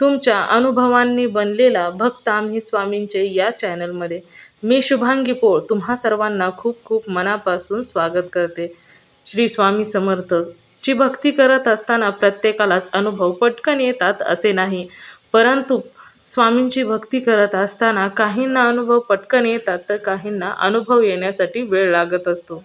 तुमच्या अनुभवांनी बनलेला भक्त आम्ही स्वामींचे या चॅनलमध्ये. मी शुभांगी पोळ तुम्हा सर्वांना खूप खूप मनापासून स्वागत करते. श्री स्वामी समर्थ ची भक्ती करत असताना प्रत्येकालाच अनुभव पटकन येतात असे नाही परंतु स्वामींची भक्ती करत असताना काहींना अनुभव पटकन येतात तर काहींना अनुभव येण्यासाठी वेळ लागत असतो.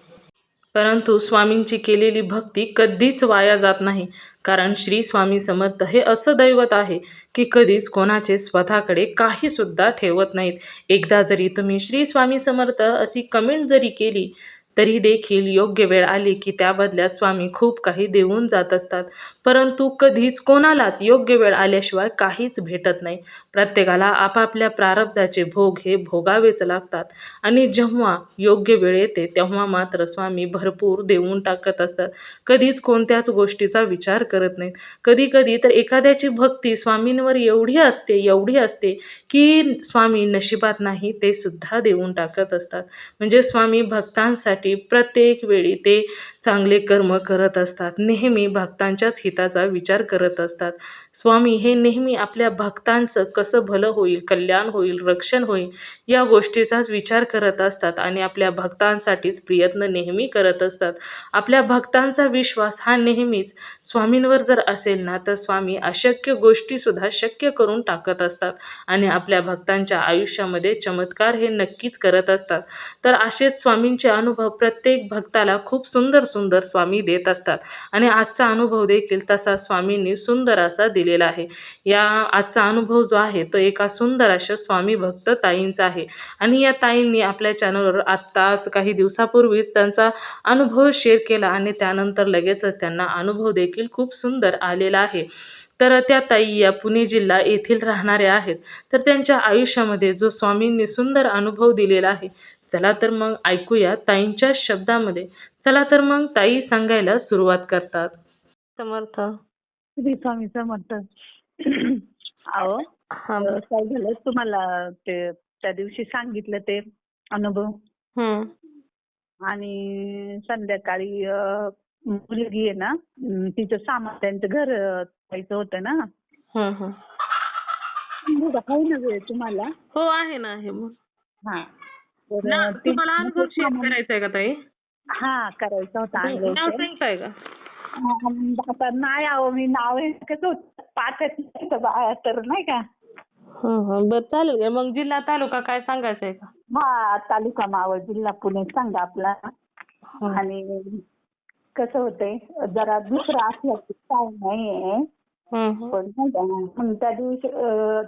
परंतु स्वामींची केलेली भक्ती कधीच वाया जात नाही. कारण श्री स्वामी समर्थ हे असं दैवत आहे की कधीच कोणाचे स्वतःकडे काहीसुद्धा ठेवत नाहीत. एकदा जरी तुम्ही श्री स्वामी समर्थ अशी कमेंट जरी केली तरी देखील योग्य वेळ आली की त्या बदल्यात स्वामी खूप काही देऊन जात असतात. परंतु कधीच कोणालाच योग्य वेळ आल्याशिवाय काहीच भेटत नाही. प्रत्येकाला आपापल्या प्रारब्धाचे भोग हे भोगावेच लागतात. आणि जेव्हा योग्य वेळ येते तेव्हा मात्र स्वामी भरपूर देऊन टाकत असतात. कधीच कोणत्याच गोष्टीचा विचार करत नाहीत. कधी कधी तर एखाद्याची भक्ती स्वामींवर एवढी असते एवढी असते की स्वामी नशिबात नाही ते सुद्धा देऊन टाकत असतात. म्हणजे स्वामी भक्तांसाठी प्रत्येक वेळी ते चांगले कर्म करत असतात. नेहमी भक्तांच्याच हिताचा विचार करत असतात. स्वामी हे नेहमी आपल्या भक्तांचं कसं भलं होईल कल्याण होईल रक्षण होईल या गोष्टीचाच विचार करत असतात आणि आपल्या भक्तांसाठीच प्रयत्न नेहमी करत असतात. आपल्या भक्तांचा विश्वास हा नेहमीच स्वामींवर जर असेल ना तर स्वामी अशक्य गोष्टीसुद्धा शक्य करून टाकत असतात आणि आपल्या भक्तांच्या आयुष्यामध्ये चमत्कार हे नक्कीच करत असतात. तर असेच स्वामींचे अनुभव प्रत्येक भक्ताला खूप सुंदर सुंदर स्वामी देत असतात. आणि आजचा अनुभव देखील तसा स्वामींनी सुंदर असा दिलेला आहे. या आजचा अनुभव जो आहे तो एका सुंदर अशा स्वामी भक्त ताईंचा आहे. आणि या ताईंनी आपल्या चॅनलवर आत्ताच काही दिवसापूर्वीच त्यांचा अनुभव शेअर केला आणि त्यानंतर लगेचच त्यांना अनुभव देखील खूप सुंदर आलेला आहे. तर त्या ताई या पुणे जिल्हा येथील राहणाऱ्या आहेत. तर त्यांच्या आयुष्यामध्ये जो स्वामींनी सुंदर अनुभव दिलेला आहे चला तर मग ऐकूया ताईंच्या शब्दामध्ये. चला तर मग ताई सांगायला सुरुवात करतात. समर्थ. श्री स्वामी समर्थ. अहो हा. काय झालं तुम्हाला ते त्या दिवशी सांगितलं ते अनुभव? आणि संध्याकाळी मुलगी आहे ना तिचं सामान त्यांचं घर जायचं होतं ना? आहे ना वेळ तुम्हाला? हो आहे ना आहे मग हा. तुम्हाला अनुभव शेअर करायचा आहे का ताई? हा करायचा होता नाव. सांगताय का? अं, आता नाही आहो मी नाव कसं होतं पाठच नाही तर नाही का? बर चालेल का. मग जिल्हा तालुका काय सांगायचं आहे का? हा तालुका मावळ जिल्हा पुणे सांगा आपला. आणि कसं होतंय जरा दुसरं असलं काय नाहीये. पण त्या दिवशी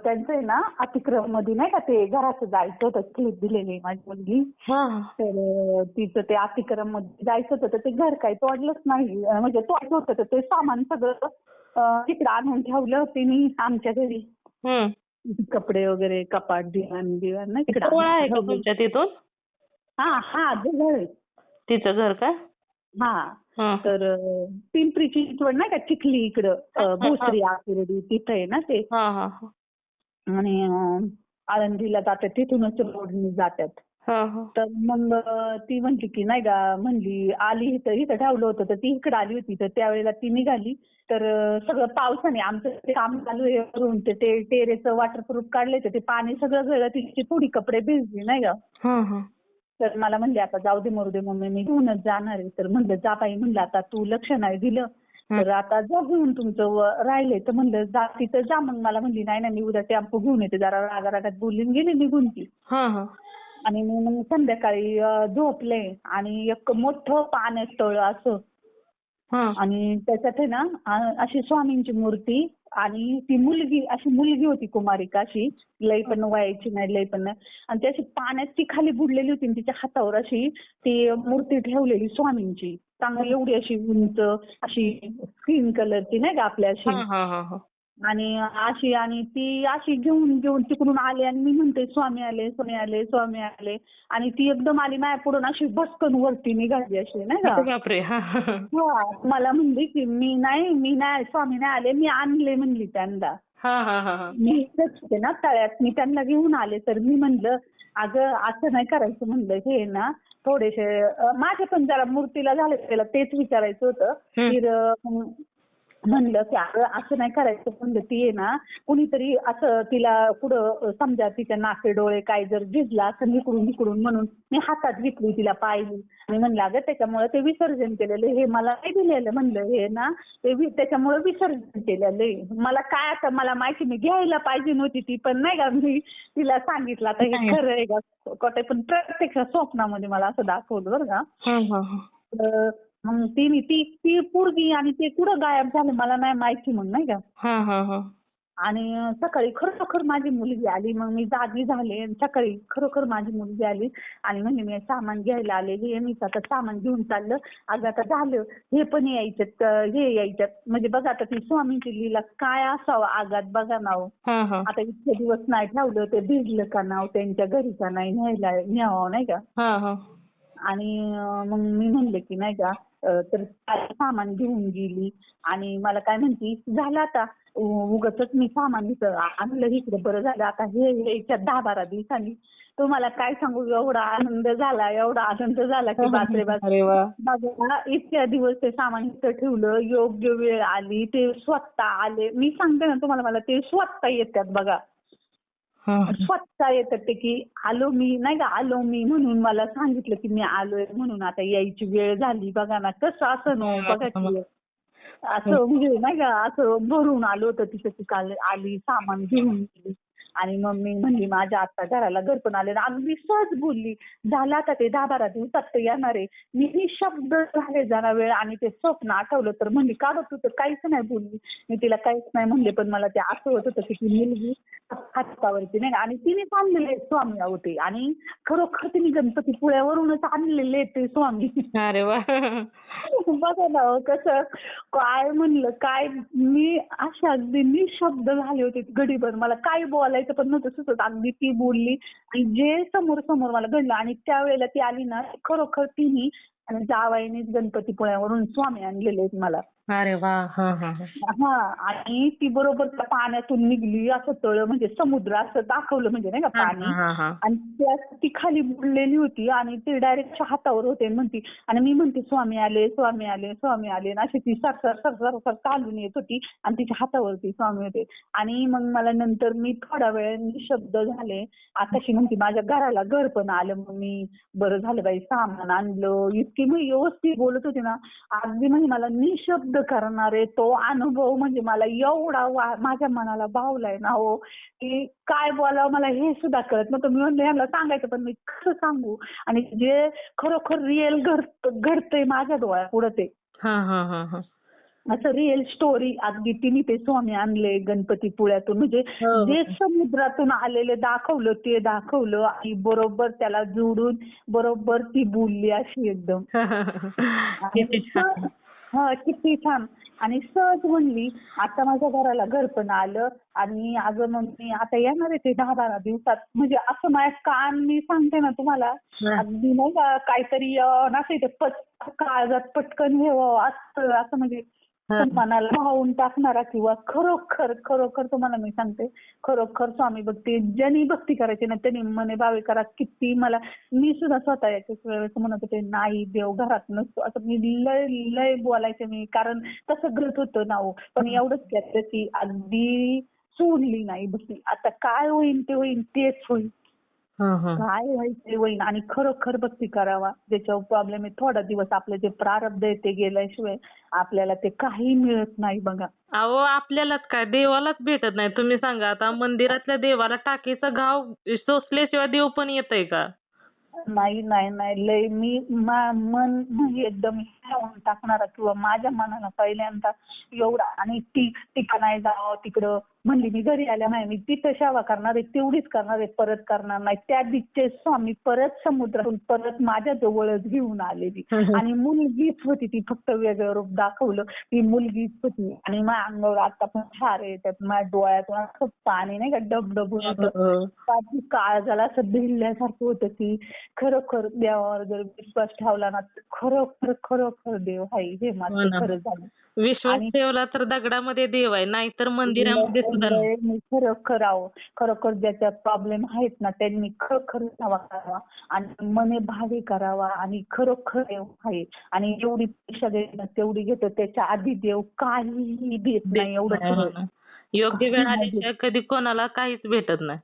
त्यांचं आहे ना अतिक्रममध्ये नाही का ते घराचं जायचं होतं क्लिप दिलेली माझी मुलगी. तर तिचं ते अतिक्रममध्ये जायचं होतं तर ते घर काही तोडलंच नाही म्हणजे तोडलं होतं तर ते सामान सगळं तिकडं आणून ठेवलं होते मी आमच्या घरी. कपडे वगैरे कपाट दिवाण दिवाण नाही तिकडं तिथून हा हा आहे. तिचं घर का हा. तर पिंपरी चिंचवड नाही का चिखली इकडं भोसरी आकुर्डी तिथं आहे ना ते हा हा हा. आणि आळंदीला जातात तिथूनच रोडने जातात हा हा. तर मग ती म्हणली की नाही का म्हणली आली इथं इथं ठेवलं होतं तर ती इकडे आली होती तर त्यावेळेला ती निघाली तर सगळं पावसाने आमचं ते काम चालू आहे वरून ते टेरेचं वॉटरप्रूफ काढले तर ते पाणी सगळं गळलं तिची थोडी कपडे भिजली नाही का. तर मला म्हणले आता जाऊ दे मरू दे मम्मी मी घेऊनच जाणार आहे. तर म्हणलं जा बाई म्हणलं आता तू लक्ष नाही दिलं तर आता जा घेऊन तुमचं राहिले. तर म्हणलं जा तिथं जा. मग मला म्हणली नाही नाही मी उद्या टेम्पो घेऊन येते जरा रागा रागात बोलून गेली निघून ती. हा हा. आणि मग संध्याकाळी झोपले आणि एक मोठं पाण्यात तळ असं. आणि त्याच्यात आहे ना अशी स्वामींची मूर्ती आणि ती मुलगी अशी मुलगी होती कुमारिका अशी लई पण वयाची नाही लई पण नाही. आणि ती अशी पाण्यात ती खाली बुडलेली होती आणि तिच्या हातावर अशी ती मूर्ती ठेवलेली स्वामींची. चांगली एवढी अशी उंच अशी स्किन कलरची नाही का आपल्या अशी. आणि अशी आणि ती अशी घेऊन घेऊन तिकडून आले आणि मी म्हणते स्वामी आले स्वामी आले स्वामी आले. आणि ती एकदम आली माझ्या पुढून अशी बसकन वरती निघाली अशी नाही का? बापरे हा मला म्हणली की मी नाही मी नाही स्वामी नाही आले मी आणले म्हणली त्यांना. हा हा हा हा. मी इथेच होते ना तळ्यात मी त्यांना घेऊन आले. तर मी म्हणलं अगं असं नाही करायचं म्हणलं हे ना थोडेसे माझे पण जरा मूर्तीला झाले त्याला तेच विचारायचं होतं. हम्म. म्हणलं की अगं असं नाही करायचं. म्हणलं ती आहे ना कुणीतरी असं तिला पुढं समजा तिच्या नाके डोळे काय जर भिजला असं इकडून इकडून म्हणून मी हातात घेतली तिला पाहिली आणि म्हणलं अगं त्याच्यामुळे ते विसर्जन केलेलं हे मला नाही दिलेलं म्हणलं हे ना ते त्याच्यामुळे विसर्जन केलेलं. मला काय आता मला माहिती मी घ्यायला पाहिजे नव्हती ती पण नाही का मी तिला सांगितलं. आता हे खरं आहे का? पण प्रत्यक्ष स्वप्नामध्ये मला असं दाखवलं बरं का. मग ती ती ती पोरगी आणि ते कुठं गायब झालं मला नाही माहिती मग नाही का? हा हा हा. आणि सकाळी खरोखर माझी मुलगी आली मग मी जागी झाले आणि सकाळी खरोखर माझी मुलगी आली आणि म्हणजे मी सामान घ्यायला आलेली आहे मीच आता सामान घेऊन चाललं. अगं आता झालं हे पण यायच्यात हे यायच्यात. म्हणजे बघा आता ती स्वामींची लीला काय असावं आगात बघा ना हो. हा हा. आता इतके दिवस नाही ठेवलं ते भिजलं का नाव त्यांच्या घरी का नाही न्यायला न्यावं नाही का? हा हा. आणि मग मी म्हणले की नाही का तर सामान घेऊन गेली आणि मला काय म्हणती झालं आता उगच मी सामान इथं आणलं इकडे बरं झालं आता हे यायच्या दहा बारा दिवसांनी तुम्हाला काय सांगू एवढा आनंद झाला एवढा आनंद झाला की बापरे बाप. अरे वा. बघा इतक्या दिवस ते सामान इथं ठेवलं योग्य वेळ आली ते स्वतः आले. मी सांगते ना तुम्हाला मला ते स्वतः येतात बघा. स्वतः येतात ते की आलो मी नाही का आलो मी म्हणून मला सांगितलं की मी आलोय म्हणून आता यायची वेळ झाली. बघा ना कसं असं न बघा की असं म्हणजे नाही का असं भरून आलो होतं तिथं ती काल आली सामान घेऊन गेली. आणि मग मी म्हणली माझ्या आता घराला घर पण आले आणि अगदी सहज बोलली झाला आता ते? दहा बारा दिवसात ते येणार आहे. मी निशब्द झाले जरा वेळ आणि ते स्वप्न आठवलं तर म्हणली का गं तू तर काहीच नाही बोलली. मी तिला काहीच नाही म्हणले पण मला ते असं होत की ती मुलगी हातावरती नाही आणि तिने आणलेले स्वामी होते आणि खरोखर तिने गणपती पुळ्यावरूनच आणलेले ते स्वामी. अरे वा. बघा ना हो, कसं काय म्हणलं काय मी अशा अगदी निशब्द झाले होते घडीभर. मला काय बोलायचं पण नव्हतं सुचत अगदी ती बोलली. आणि जे समोर समोर मला घडलं आणि त्यावेळेला ती आली ना खरोखर तिने आणि जावाईनेच गणपतीपुळ्यावरून स्वामी आणलेले आहेत मला. अरे वा हा हा हा. हा आणि ती बरोबर त्या पाण्यातून निघली असं तळ म्हणजे समुद्र असं दाखवलं म्हणजे नाही का पाणी. आणि ती खाली बुडलेली होती आणि ती डायरेक्ट हातावर होते म्हणती आणि मी म्हणते स्वामी आले स्वामी आले स्वामी आले. आणि अशी ती सर सर सर सर सर चालून येत होती आणि तिच्या हातावरती स्वामी होते. आणि मग मला नंतर मी थोडा वेळ निशब्द झाले. आताशी म्हणते माझ्या घराला घर पण आलं. मग मी बरं झालं बाई सामान आणलं. इतकी मी व्यवस्थित बोलत होते ना अगदी म्हणजे मला निशब्द करणारे तो अनुभव म्हणजे मला एवढा माझ्या मनाला भावलाय ना हो की काय बोलावं मला हे सुद्धा कळत नव्हतं. मी म्हणलं यांना सांगायचं पण मी कसं सांगू? आणि जे खरोखर रिअल घडत घडतंय माझ्या डोळ्यापुढं ते. हा हा हा हा. असं रिअल स्टोरी अगदी तिने ते स्वामी आणले गणपती पुळ्यातून. म्हणजे हो. जे समुद्रातून आलेले दाखवलं ते दाखवलं आणि बरोबर त्याला जोडून बरोबर ती बोलली अशी एकदम. हा किती छान आणि सहज म्हणली आता माझ्या घराला घर पण आलं आणि अगं मग मी आता येणार आहे ते दहा बारा दिवसात म्हणजे असं माझ्या कान मी सांगते ना तुम्हाला. अगदी नाही का काहीतरी अं, नसे ते पट काळजात पटकन हे व्हावं असं असं म्हणजे. मनाला भावून टाकणारा किंवा खरोखर खरोखर तुम्हाला मी सांगते खरोखर स्वामी भक्ती ज्यांनी भक्ती करायची ना त्यांनी मने भावे करा किती मला मी सुद्धा स्वतः याच्याच वेळेस म्हणत होते नाही देव घरात नसतो. असं मी लय लय बोलायचे मी कारण तसं घडत होतं ना हो. पण एवढंच केलं की अगदी सोडली नाही भक्ती आता काय होईल ते होईल तेच होईल. काय व्हायचं ते होईल आणि खरोखर भक्ती करावा. ज्याच्यावर प्रॉब्लेम आहे थोडा दिवस आपलं जे प्रारब्ध आहे ते गेल्याशिवाय आपल्याला ते काही मिळत नाही बघा. अहो आपल्यालाच काय? देवालाच भेटत नाही. तुम्ही सांगा आता मंदिरातल्या देवाला टाकीचा घाव सोसल्याशिवाय देव पण येतय का? नाही नाही नाही. लय मी मन म्हणजे एकदम हिरावून टाकणारा किंवा माझ्या मनाला पहिल्यांदा एवढा आणि ती नाही जावं तिकडं म्हणली मी घरी आल्या नाही मी तिथं सेवा करणार आहे तेवढीच करणार आहे परत करणार नाही. त्या दिवशी स्वामी परत समुद्रातून परत माझ्या जवळच घेऊन आलेली. आणि मुलगीच होती ती फक्त वेगळं रूप दाखवलं. ती मुलगीच होती. आणि माझ्या अंगावर आता पण फार येतात माझ्या डोळ्यातून असं पाणी नाही का डबडबून पाठी काळजाला असं भिडल्यासारखं होतं की खरोखर देवावर जर विश्वास ठेवला ना तर खरोखर खरोखर देव आहे हे हो मात्र ना. खरं झालं. विश्वास ठेवला तर दगडामध्ये देव आहे नाहीतर मंदिरामध्ये मी खरोखर आहो खरोखर ज्याच्या प्रॉब्लेम आहेत ना त्यांनी खरोखर करावा आणि मने भावे करावा आणि खरोखर देव आहे. आणि जेवढी परीक्षा देणं तेवढी घेतो त्याच्या आधी देव काहीही देत नाही एवढं. योग्य वेळ कधी कोणाला काहीच भेटत नाही.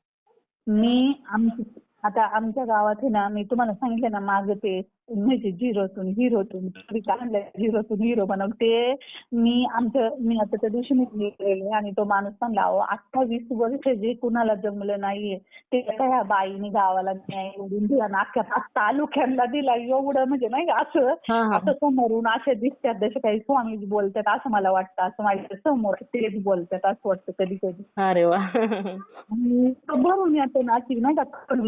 मी आमची आता आमच्या गावात आहे ना मी तुम्हाला सांगितलं ना माझं ते म्हणजे झिरोतून हिरोतून झिरोतून हिरो बनव ते मी आमचं मी आता त्या दिवशी मी आणि तो माणूस म्हणला अहो अठ्ठावीस वर्ष जे कुणाला जमलं नाहीये ते ह्या बाईने गावाला न्याय निवडून दिला ना अख्ख्या पाच तालुक्यांना दिला. एवढं म्हणजे नाही का असं. असं समोरून असे दिसतात जसे काही स्वामीजी बोलतात असं मला वाटतं असं माझ्यासमोर तेच बोलतात असं वाटतं कधी कधी अरे वा. भरून येतो ना अशी नाही का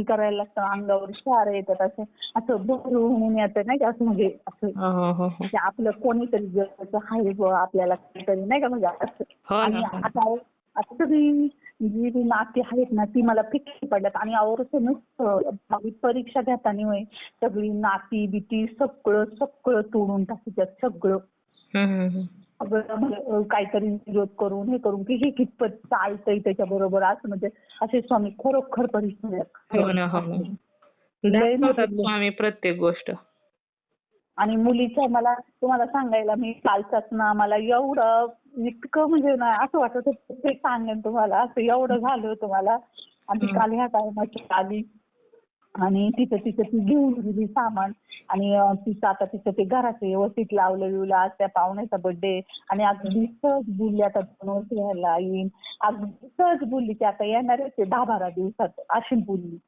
करायला लागतं अंगावर शार येतात असे. असं भरून येतं नाही का असं म्हणजे असं हो, हो, हो, हो. की आपलं कोणीतरी जगाचं आहे आपल्याला काहीतरी नाही का म्हणजे असं. हो आणि ना. आता आता सगळी जी जी नाती आहेत ना ती मला फिक्की पडल्यात. आणि आवर्जूनच परीक्षा घेताना सगळी नाती बिती सगळं सगळं तोडून टाकतात सगळं. म्हणजे काहीतरी विरोध करून हे करून की हे कितपत चालतंय त्याच्या बरोबर असं म्हणजे असे स्वामी खरोखर हो हो लय दाखवतात स्वामी प्रत्येक गोष्ट. आणि मुलीचं मला तुम्हाला सांगायला मी कालचाच ना मला एवढं इतकं म्हणजे ना असं वाटत होतं ते सांगेन तुम्हाला असं एवढं झालं होतं मला. आणि. काल ह्या टायमाची आली. आणि तिचं तिचं ती घेऊन गेली सामान. आणि तिचं आता तिचं ते घराचं व्यवस्थित लावलं बिवलं आज त्या पाहुण्याचा बर्थडे आणि अगदी सहज बोलली आता दोन वर्ष व्हायला येईन. अगदी सहज बोलली की आता येणार आहे ते दहा बारा दिवसात अशी बोलली.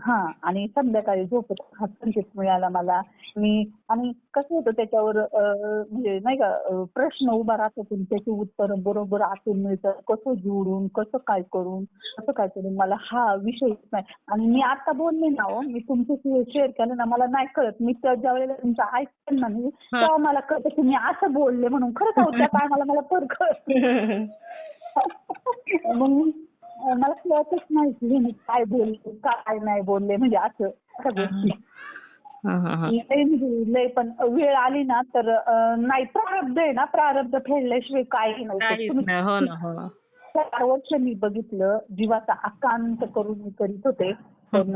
हा आणि संध्याकाळी झोपत हा संकेत मिळाला मला. मी आणि कसं होतं त्याच्यावर म्हणजे नाही का प्रश्न उभा राहतो त्याची उत्तर बरोबर आतून मिळतं. कसं जोडून कसं काय करून कसं काय करून मला हा विषयच नाही. आणि मी आता बोलले ना हो मी तुमच्याशी शेअर केलं ना मला नाही कळत. मी त्या ज्या वेळेला तुमचं ऐकते ना मी तेव्हा मला कळतं की मी असं बोलले म्हणून. खरंच अहो त्या टायमाला मला फरक कळत मग मला कळतच नाही मी काय बोलले काय नाही बोलले म्हणजे असं हा, हा, हा. लय म्हणजे लय पण वेळ आली ना तर नाही प्रारब्ध आहे ना प्रारब्ध फेडल्याशिवाय काही नाही. हो ना हो. चार वर्ष मी बघितलं जीवाचा आकांत करून मी करीत होते पण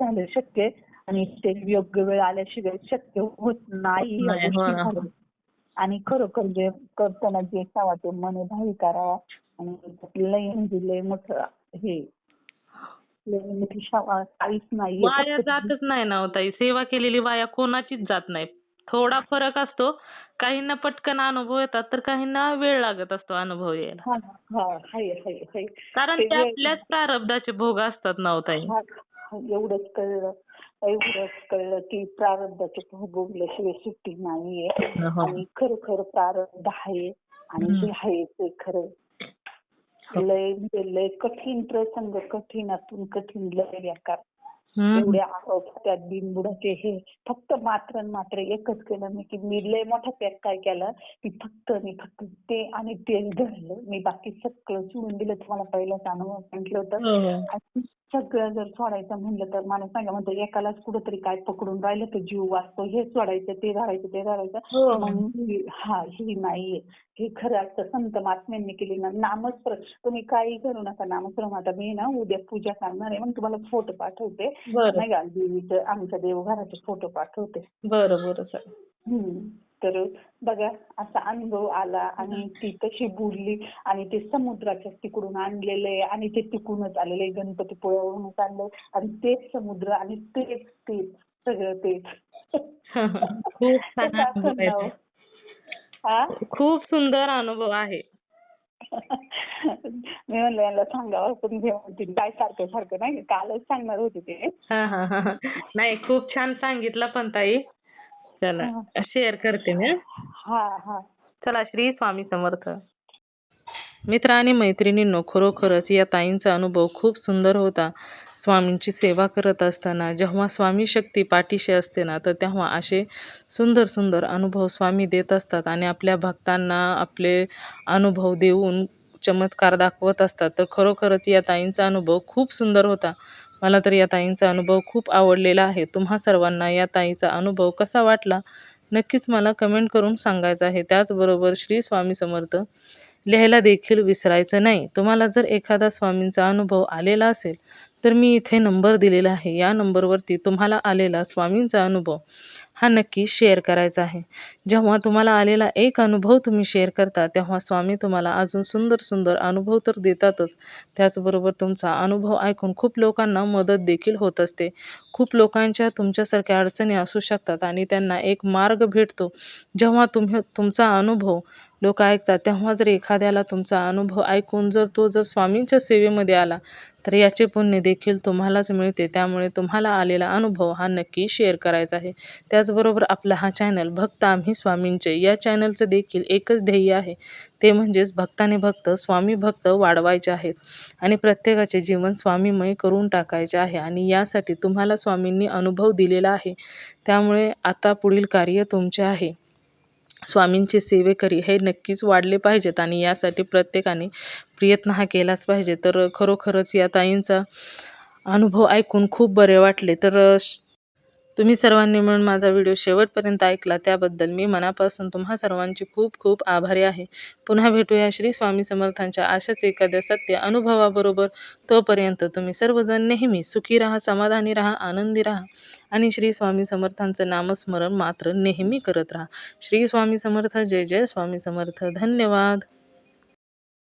झालं शक्य. आणि ते योग्य वेळ आल्याशिवाय शक्य होत नाही हो. आणि खरोखर जे करताना जे सावा ते मन भावी करा आणि लय म्हणजे लय मोठं हे. लय मोठी शावा काहीच नाही वाया जातच नाही ना हो ताई. सेवा केलेली वाया कोणाचीच जात नाही. थोडा फरक असतो. काहींना पटकन अनुभव येतात तर काहींना वेळ लागत असतो अनुभव यायला. हा हा हाय हाय हाय. कारण ते ते आपल्याच प्रारब्धाचे भोग असतात ना हो ताई. हा, एवढंच कळलं एवढंच कळलं की प्रारब्धाचे भोगल्याशिवाय सुट्टी नाहीये. हो. आणि खरोखर प्रारब्ध आहे आणि. जे आहे ते खरं. लय म्हणजे लय कठीण प्रसंग कठीणातून कठीण लय व्याकार. हम्म. एवढे आरोप त्यात बिनबुडाचे हे. फक्त मात्र मात्र एकच केलं मी की मी लय मोठा त्याग काय केला? की फक्त मी फक्त ते आणि तेच धरलं मी बाकी सगळं सोडून दिलं तुम्हाला पहिलाच अनुभव म्हटलं होतं. हो, हो. सगळं जर सोडायचं म्हणलं तर मला सांगा म्हणतो एकालाच कुठंतरी काय पकडून राहिलं तर जीव वाचतो. हे सोडायचं ते धरायचं ते. धरायचं मग ही- हा ही नाहीये. हे खरं असतं संत महात्म्यांनी केली ना नामस्मरण. तुम्ही काही करू नका नामस्मरण. आता मी ना उद्या पूजा करणार आहे मग तुम्हाला फोटो पाठवते. नाही का देवीचं आमच्या देवघराचे फोटो पाठवते. बरं बरं हम्म. तर बघा असा अनुभव आला आणि ती तशी बोलली आणि ते समुद्राच्या तिकडून आणलेलं आहे आणि ते तिकडूनच आलेलं आहे गणपतीपुळ्यावरूनच आणलंय आणि तेच समुद्र आणि तेच तेच सगळं तेच. हा खूप सुंदर अनुभव आहे. मी म्हणलं यांना सांगावं पण हे म्हणतील काय सारखं सारखं नाही का? कालच सांगणार होते ते हा हा हा हा. नाही खूप छान सांगितलं पण ताई चला शेअर करते मी. हा हा चला श्री स्वामी समर्थ मित्र आणि मैत्रिणींनो खरोखरच या ताईंचा अनुभव खूप सुंदर होता. स्वामींची सेवा करत असताना जेव्हा स्वामी शक्ती पाठीशी असते ना तर तेव्हा असे सुंदर सुंदर अनुभव स्वामी देत असतात आणि आपल्या भक्तांना आपले अनुभव देऊन चमत्कार दाखवत असतात. तर खरोखरच या ताईंचा अनुभव खूप सुंदर होता. मला तर या ताईंचा अनुभव खूप आवडलेला आहे. तुम्हा सर्वांना या ताईचा अनुभव कसा वाटला? नक्कीच मला कमेंट करून सांगायचं आहे. त्याचबरोबर श्री स्वामी समर्थ लिहायला देखील विसरायचं नाही. तुम्हाला जर एखादा स्वामींचा अनुभव आलेला असेल तर मी इथे नंबर दिलेला आहे. या नंबरवरती तुम्हाला आलेला स्वामींचा अनुभव हा नक्की शेअर करायचा आहे. जेव्हा तुम्हाला आलेला एक अनुभव तुम्ही शेअर करता तेव्हा स्वामी तुम्हाला अजून सुंदर सुंदर अनुभव तर देतातच. त्याचबरोबर तुमचा अनुभव ऐकून खूप लोकांना मदत देखील होत असते. खूप लोकांच्या तुमच्यासारख्या अडचणी असू शकतात आणि त्यांना एक मार्ग भेटतो. जेव्हा तुम्ही तुमचा अनुभव लोक ऐकतात. तेव्हा जर एखाद्याला तुमचा अनुभव ऐकून जर तो जर स्वामींच्या सेवेमध्ये आला तर याचे पुण्य देखील तुम्हालाच मिळते. त्यामुळे तुम्हाला आलेला अनुभव हा नक्की शेअर करायचा आहे. त्याचबरोबर आपला हा चॅनल भक्त आम्ही स्वामींचे या चॅनलचं देखील एकच ध्येय आहे. ते म्हणजेच भक्ताने भक्त स्वामी भक्त वाढवायचे आहेत आणि प्रत्येकाचे जीवन स्वामीमय करून टाकायचे आहे आणि यासाठी तुम्हाला स्वामींनी अनुभव दिलेला आहे. त्यामुळे आता पुढील कार्य तुमचे आहे. स्वामींचे सेवेकरी हे नक्कीच वाढले पाहिजेत आणि यासाठी प्रत्येकाने प्रयत्न हा केलाच पाहिजे. तर खरोखरच या ताईंचा अनुभव ऐकून खूप बरे वाटले. तर तुम्ही सर्वांनी मिळून माझा व्हिडिओ शेवटपर्यंत ऐकला. त्याबद्दल मी मनापासून तुम्हा सर्वांची खूप खूप आभारी आहे. पुन्हा भेटूया श्री स्वामी समर्थांच्या अशाच एखाद्या सत्य अनुभवाबरोबर. तोपर्यंत तुम्ही सर्वजण नेहमी सुखी राहा समाधानी राहा आनंदी राहा. आणि श्री स्वामी समर्थांचं नामस्मरण मात्र नेहमी करत राहा. श्री स्वामी समर्थ जय जय स्वामी समर्थ. धन्यवाद.